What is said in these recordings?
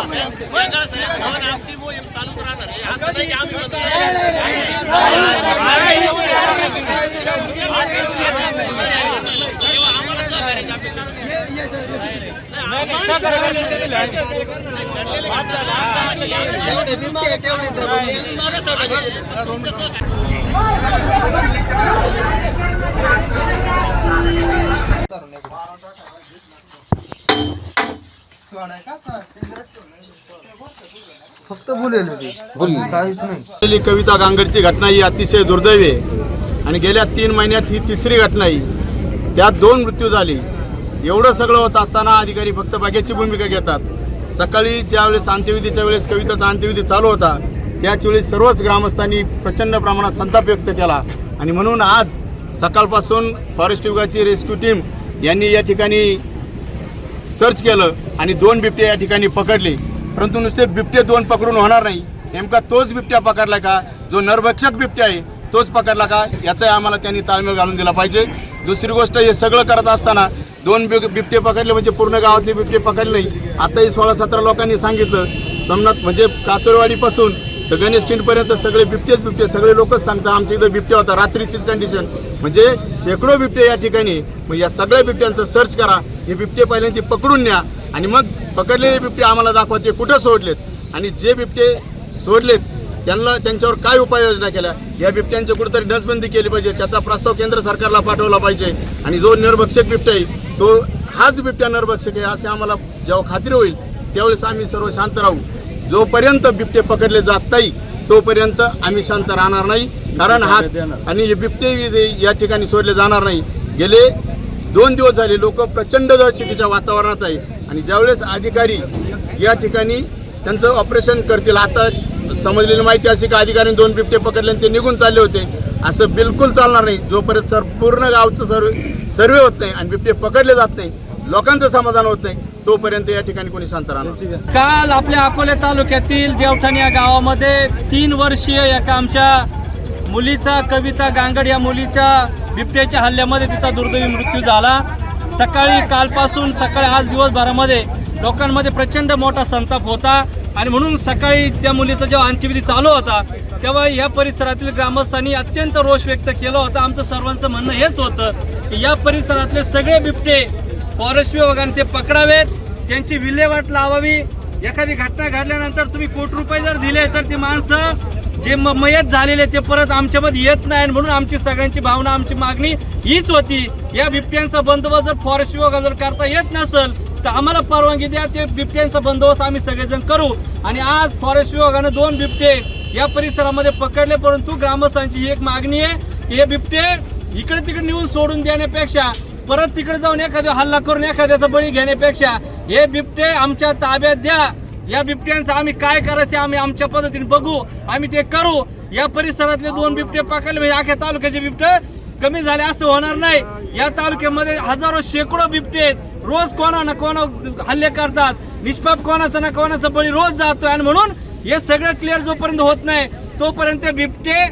आमची मोहीम चालूच राहणार आहे असं नाही की आम्ही म्हणतो तेव्हा आम्हाला सहकार्याची अपेक्षा नाही. फक्त बोलेल काहीच नाही कविता गांगडची घटना ही अतिशय दुर्दैवी आहे आणि गेल्या तीन महिन्यात ही तिसरी घटना आहे त्यात दोन मृत्यू झाले एवढं सगळं होत असताना अधिकारी फक्त बघ्याची भूमिका घेतात. सकाळी ज्यावेळेस अंत्यविधीच्या वेळेस कविताचा अंत्यविधी चालू होता त्याच सर्वच ग्रामस्थांनी प्रचंड प्रमाणात संताप व्यक्त केला. आणि म्हणून आज सकाळपासून फॉरेस्ट विभागाची रेस्क्यू टीम यांनी या ठिकाणी सर्च केलं आणि दोन बिबटे या ठिकाणी पकडले. परंतु नुसते बिबटे दोन पकडून होणार नाही. नेमका तोच बिबट्या पकडला का? जो नरभक्षक बिबट्या आहे तोच पकडला का? याचाही आम्हाला त्यांनी ताळमेळ घालून दिला पाहिजे. दुसरी गोष्ट हे सगळं करत असताना दोन बिब बिबटे पकडले म्हणजे पूर्ण गावातले बिबटे पकडले नाही. आताही सोळा सतरा लोकांनी सांगितलं. समनात म्हणजे कातरवाडीपासून तर गणेश पर्यंत सगळे बिबटेच बिबटे सगळे लोकच सांगतात आमच्या इथं बिबटे होता रात्रीचीच कंडिशन म्हणजे शेकडो बिबटे या ठिकाणी मग या सगळ्या बिबट्यांचं सर्च करा हे बिबटे पहिल्यांदा पकडून न्या. आणि मग पकडलेले बिबटे आम्हाला दाखवा ते कुठं सोडलेत? आणि जे बिबटे सोडलेत त्यांना त्यांच्यावर काय उपाययोजना केल्या? या बिबट्यांची कुठेतरी नसबंदी केली पाहिजे. त्याचा प्रस्ताव केंद्र सरकारला पाठवला पाहिजे. आणि जो नरभक्षक बिबट्या आहे तो हाच बिबट्या नरभक्षक आहे असे आम्हाला जेव्हा खात्री होईल त्यावेळेस आम्ही सर्व शांत राहू. जोपर्यंत बिबटे पकडले जात नाही तोपर्यंत आम्ही शांत राहणार नाही. कारण हा आणि हे बिबटे या ठिकाणी सोडले जाणार नाही. गेले दोन दिवस झाले लोक प्रचंड दहशतीच्या वातावरणात आहे. आणि ज्यावेळेस अधिकारी या ठिकाणी त्यांचं ऑपरेशन करतील आता समजलेली माहिती अशी का अधिकाऱ्यांनी दोन बिबटे पकडले आणि ते निघून चालले होते. असं बिलकुल चालणार नाही. जोपर्यंत सर पूर्ण गावचं सर्वे सर्वे होत नाही आणि बिबटे पकडले जात नाही लोकांचं समाधान होत नाही तोपर्यंत या ठिकाणी कोणी शांत राहणार काल आपल्या अकोले तालुक्यातील देवठाण या गावामध्ये तीन वर्षीय एका आमच्या मुलीचा कविता गांगड या मुलीच्या बिबट्याच्या हल्ल्यामध्ये तिचा दुर्दैवी मृत्यू झाला. सकाळी कालपासून सकाळी आज दिवसभरामध्ये लोकांमध्ये प्रचंड मोठा संताप होता. आणि म्हणून सकाळी त्या मुलीचा जेव्हा अंत्यविधी चालू होता तेव्हा या परिसरातील ग्रामस्थांनी अत्यंत रोष व्यक्त केला होता. आमचं सर्वांचं म्हणणं हेच होतं की या परिसरातले सगळे बिबटे फॉरेस्ट विभागाने ते पकडावेत. त्यांची विल्हेवाट लावावी. एखादी घटना घडल्यानंतर तुम्ही कोटी रुपये जर दिले तर ती माणसं जे म- मयत झालेले ते परत आमच्यामध्ये येत नाही आणि म्हणून आमची सगळ्यांची भावना आमची मागणी हीच होती. या बिबट्यांचा बंदोबस्त जर फॉरेस्ट विभागा जर करता येत नसेल तर आम्हाला परवानगी द्या ते बिबट्यांचा बंदोबस्त आम्ही सगळेजण करू. आणि आज फॉरेस्ट विभागानं दोन बिबटे या परिसरामध्ये पकडले परंतु ग्रामस्थांची ही एक मागणी आहे की हे बिबटे इकडे तिकडे नेऊन सोडून देण्यापेक्षा परत तिकडे जाऊन एखाद्या हल्ला करून एखाद्याचा बळी घेण्यापेक्षा हे बिबटे आमच्या ताब्यात द्या. या बिबट्यांचं आम्ही काय करायचं आम्ही आमच्या पद्धतीने बघू आम्ही ते करू. या परिसरातले दोन बिबटे पकडले म्हणजे अख्या तालुक्याचे बिबटे कमी झाले असं होणार नाही. या तालुक्यामध्ये हजारो शेकडो बिबटे आहेत. रोज कोणा ना कोणा हल्ले करतात. निष्पाप कोणाचा ना कोणाचा बळी रोज जातो आणि म्हणून हे सगळं क्लिअर जोपर्यंत होत नाही तोपर्यंत ते बिबटे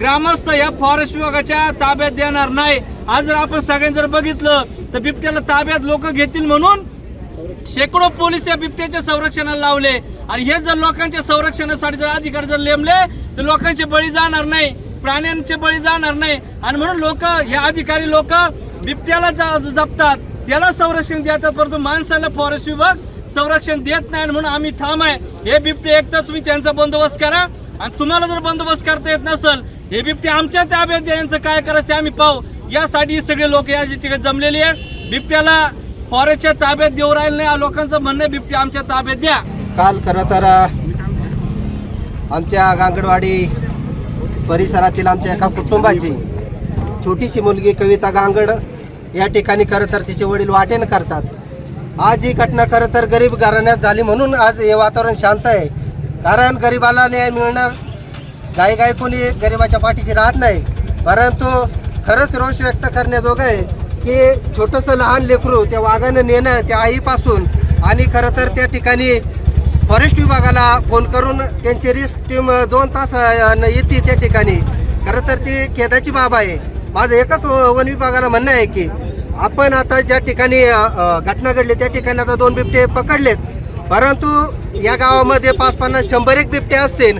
ग्रामस्थ या फॉरेस्ट विभागाच्या ताब्यात देणार नाही. आज जर आपण सगळ्यांनी जर बघितलं तर बिबट्याला ताब्यात लोक घेतील म्हणून शेकडो पोलीस या बिबट्याच्या संरक्षणाला लावले. आणि हे जर लोकांच्या संरक्षणासाठी जर अधिकारी जर नेमले तर लोकांचे बळी जाणार नाही प्राण्यांचे बळी जाणार नाही. आणि म्हणून लोक हे अधिकारी लोक बिबट्याला जा- जपतात. त्याला संरक्षण देतात परंतु माणसाला फॉरेस्ट विभाग संरक्षण देत नाही म्हणून आम्ही ठाम आहे. हे बिबटे एक तर तुम्ही त्यांचा बंदोबस्त करा. आणि तुम्हाला जर बंदोबस्त करता येत नसेल हे बिबटे आमच्या ताब्यात द्यायचं काय करायचं आम्ही पाहू. यासाठी सगळे लोक या ठिकाणी जमलेली आहे बिबट्याला फॉरेस्टच्या ताब्यात देऊ राहिले नाही. लोकांचं म्हणणं आहे, बिबटे आमच्या ताब्यात द्या. काल खरं तर आमच्या गांगडवाडी परिसरातील आमच्या एका कुटुंबाची छोटीशी मुलगी कविता गांगड या ठिकाणी खरं तर तिचे वडील वाटेन करतात. आज ही घटना खरं तर गरीब घराण्यात झाली म्हणून आज हे वातावरण शांत आहे. कारण गरिबाला न्याय मिळणं गाय गाय कोणी गरिबाच्या पाठीशी राहत नाही. परंतु खरंच रोष व्यक्त करण्याजोगं आहे की छोटंसं लहान लेकरू त्या वाघानं नेणं त्या आईपासून आणि खरं तर त्या ठिकाणी फॉरेस्ट विभागाला फोन करून त्यांची रिस्क टीम दोन तास येते त्या ठिकाणी. खरं तर ती खेदाची बाब आहे. माझं एकच व- वन विभागाला म्हणणं आहे की आपण आता ज्या ठिकाणी घटना घडली त्या ठिकाणी आता दोन बिबटे पकडलेत. परंतु या गावामध्ये पाच पन्नास शंभर एक बिबटे असतील.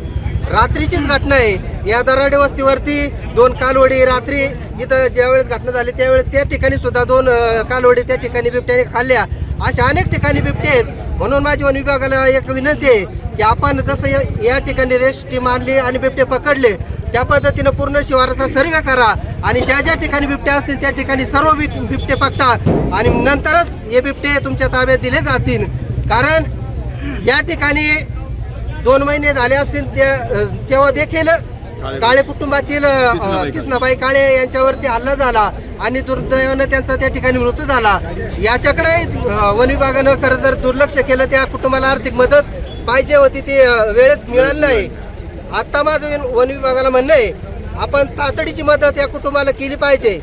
रात्रीचीच घटना आहे. या दराडे वस्तीवरती दोन कालवडी रात्री इथं ज्यावेळेस घटना झाली त्यावेळेस त्या ठिकाणी सुद्धा दोन कालवडी त्या ठिकाणी बिबट्याने खाल्ल्या. अशा अनेक ठिकाणी बिबटे आहेत. म्हणून माझी वन विभागाला एक विनंती आहे की आपण जसं या- या ठिकाणी रेस्ट टीम आणली आणि बिबटे पकडले त्या पद्धतीनं पूर्ण शिवाराचा सर्वे करा आणि ज्या ज्या ठिकाणी बिबटे असतील त्या ठिकाणी सर्व बिब- बिबटे पकडा. आणि नंतरच हे बिबटे तुमच्या ताब्यात दिले जातील. कारण या ठिकाणी दोन महिने झाले असतील तेव्हा देखील काळे कुटुंबातील किसनाबाई काळे. यांच्यावरती हल्ला झाला आणि दुर्दैवानं त्यांचा त्या ठिकाणी मृत्यू झाला. याच्याकडे वन विभागानं खरं तर दुर्लक्ष केलं. त्या कुटुंबाला आर्थिक मदत पाहिजे होती ती वेळेत मिळाली नाही. आत्ता माझं वन- वन विभागाला म्हणणं आहे आपण तातडीची मदत या कुटुंबाला केली पाहिजे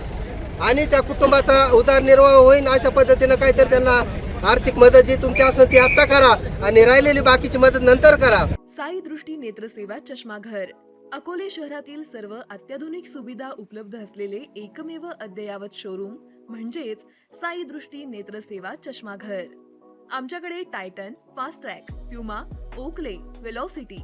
आणि त्या कुटुंबाचा उदरनिर्वाह होईल अशा पद्धतीनं काहीतरी त्यांना आर्थिक मदत जी तुमची असेल ती आत्ता करा आणि राहिलेली बाकीची मदत नंतर करा. साई दृष्टी नेत्रसेवा चष्माघर. अकोले शहरातील सर्व अत्याधुनिक सुविधा उपलब्ध असलेले एकमेव अद्ययावत शोरूम म्हणजेच साई दृष्टी नेत्रसेवा चष्माघर. आमच्याकडे Titan Fastrack Puma Oakley Velocity